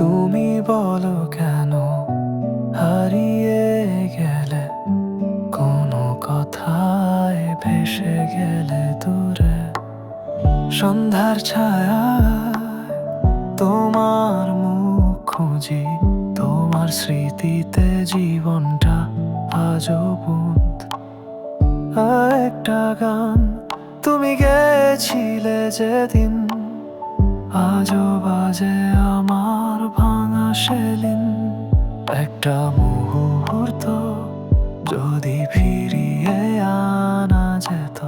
তুমি বলো কেন হারিয়ে গেলে? কোনো কথায় ভেসে গেলে দূরে। সন্ধ্যার ছায়া তোমার মুখ খুঁজি, তোমার স্মৃতিতে জীবনটা আজও আর একটা গান, তুমি গেছিলে যেদিন আজও বাজে আমার ভাঙা সেদিন। একটা মুহূর্ত যদি ফিরিয়ে আনা যেত,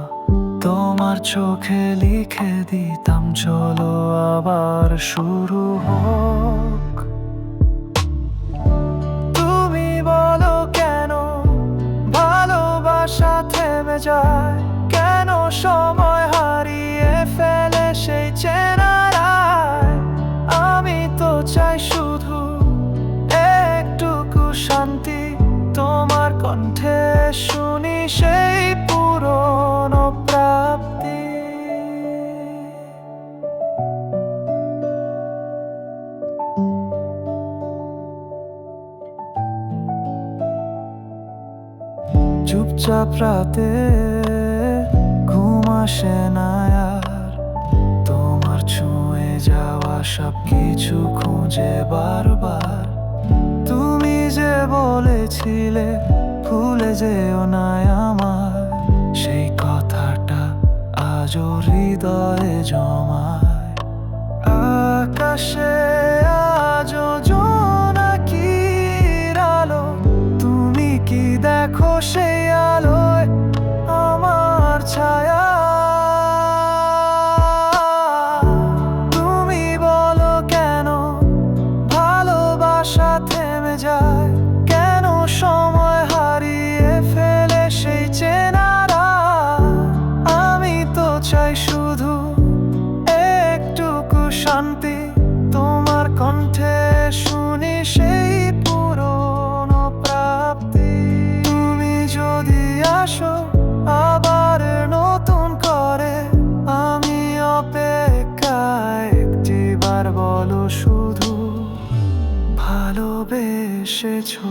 তোমার চোখে লিখে দিতাম, চলো আবার শুরু হোক। চুপচাপ রাতে ঘুম আসে না আর। তোমার ছুঁয়ে যাওয়া সব কিছু খুঁজে বারবার। তুমি যে বলেছিলে ভুলে যেও না আমার সেই কথাটা আজও হৃদয়ে জমায় শান্তি তোমার কণ্ঠে শুনি সেই পুরনো প্রাপ্তি। তুমি যদি আসো আবার নতুন করে, আমি অপেক্ষায় একটিবার বলো শুধু ভালোবেসেছো।